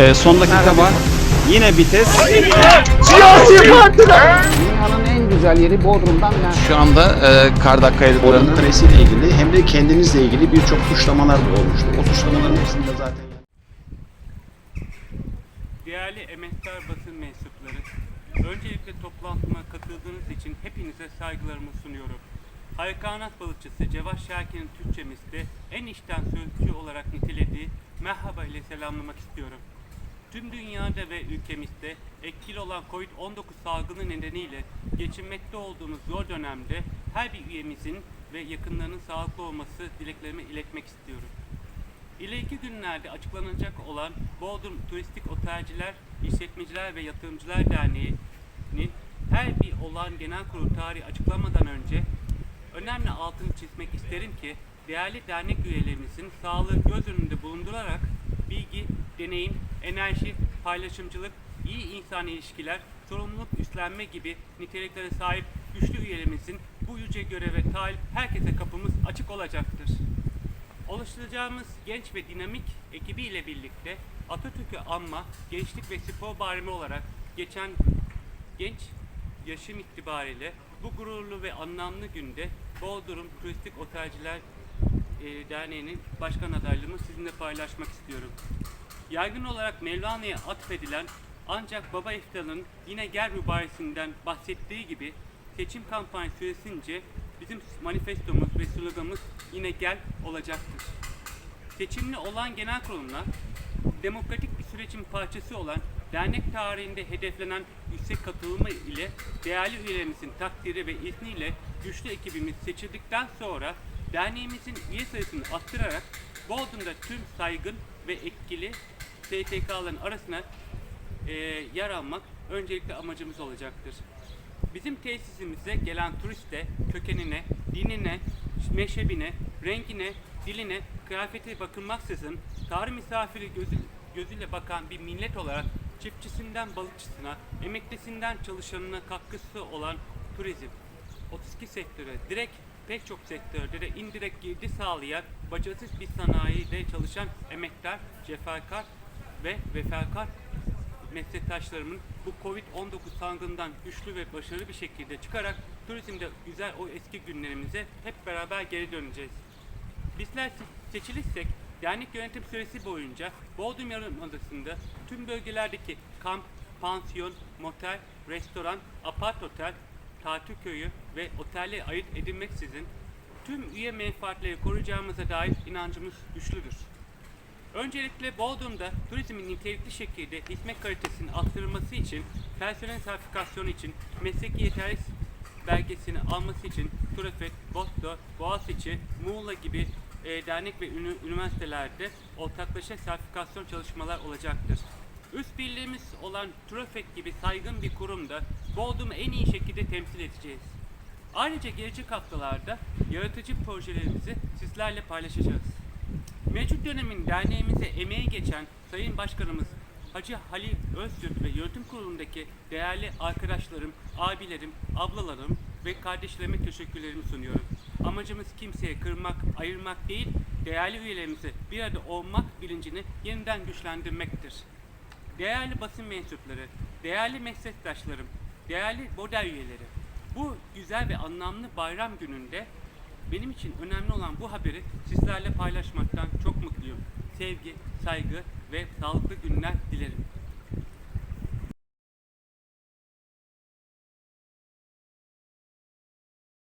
Ee, son dakika var. Yine vites. Dünyanın en güzel yeri Bodrum'dan yani. Şu anda e, Kardak Bodrum Kalesi ile ilgili hem de kendinizle ilgili birçok suçlamalar da olmuştu. O suçlamaların hepsinde zaten Değerli emektar basın mensupları, öncelikle toplantıma katıldığınız için hepinize saygılarımı sunuyorum. Haykanat balıkçısı Cevat Şakir'in Türkçemizde en içten sözcü olarak nitelediği merhaba ile selamlamak istiyorum. Tüm dünyada ve ülkemizde etkili olan Covid-19 salgını nedeniyle geçinmekte olduğumuz zor dönemde her bir üyemizin ve yakınlarının sağlıklı olması dileklerimi iletmek istiyorum. İleriki günlerde açıklanacak olan Bodrum Turistik Otelciler, İşletmeciler ve Yatırımcılar Derneği'nin her bir olağan genel kurulu tarihi açıklamadan önce önemli altını çizmek isterim ki değerli dernek üyelerimizin sağlığı göz önünde bulundurarak bilgi, deneyim, enerji, paylaşımcılık, iyi insan ilişkiler, sorumluluk üstlenme gibi niteliklere sahip güçlü üyelerimizin bu yüce göreve talip herkese kapımız açık olacaktır. Oluşturacağımız genç ve dinamik ekibiyle birlikte Atatürk'ü anma, gençlik ve spor bayramı olarak geçen genç yaşım itibariyle bu gururlu ve anlamlı günde Bodrum Turistik Otelciler Derneği'nin başkan adaylığımı sizinle paylaşmak istiyorum. Yaygın olarak Mevlana'ya atfedilen ancak Baba İftar'ın yine gel mübaresinden bahsettiği gibi seçim kampanya süresince bizim manifestomuz ve sloganımız yine gel olacaktır. Seçimli olan genel kuruluna demokratik bir sürecin parçası olan dernek tarihinde hedeflenen yüksek katılımı ile değerli üyelerimizin takdiri ve izniyle güçlü ekibimiz seçildikten sonra derneğimizin üye sayısını arttırarak Bodrum'da tüm saygın ve etkili STK'ların arasına e, yer almak öncelikle amacımız olacaktır. Bizim tesisimize gelen turiste kökenine, dinine, meşrebine, rengine, diline, kıyafete bakılmaksızın tarih misafiri gözü, gözüyle bakan bir millet olarak çiftçisinden balıkçısına, emeklisinden çalışanına katkısı olan turizm, 32 sektöre direkt pek çok sektörde de indirekt girdi sağlayan bacasız bir sanayide çalışan emektar, cefakar ve vefakar meslektaşlarımın bu Covid-19 salgından güçlü ve başarılı bir şekilde çıkarak turizmde güzel o eski günlerimize hep beraber geri döneceğiz. Bizler se- seçilirsek dernek yönetim süresi boyunca Bodrum Yarımadası'nda tüm bölgelerdeki kamp, pansiyon, motel, restoran, apart otel, tatil köyü ve otelle ayırt edilmeksizin tüm üye menfaatleri koruyacağımıza dair inancımız güçlüdür. Öncelikle Bodrum'da turizmin nitelikli şekilde hizmet kalitesinin arttırılması için, personel sertifikasyonu için, mesleki yeterlilik belgesini alması için Turafet, Bosna, Boğaziçi, Muğla gibi e, dernek ve üniversitelerde ortaklaşa sertifikasyon çalışmalar olacaktır. Üst birliğimiz olan Turafet gibi saygın bir kurumda Bodrum'u en iyi şekilde temsil edeceğiz. Ayrıca gelecek haftalarda yaratıcı projelerimizi sizlerle paylaşacağız. Mevcut dönemin derneğimize emeği geçen Sayın Başkanımız Hacı Halil Öztürk ve yönetim kurulundaki değerli arkadaşlarım, abilerim, ablalarım ve kardeşlerime teşekkürlerimi sunuyorum. Amacımız kimseye kırmak, ayırmak değil, değerli üyelerimizi bir arada olmak bilincini yeniden güçlendirmektir. Değerli basın mensupları, değerli meslektaşlarım, değerli model üyeleri, bu güzel ve anlamlı bayram gününde benim için önemli olan bu haberi sizlerle paylaşmaktan çok mutluyum. Sevgi, saygı ve sağlıklı günler dilerim.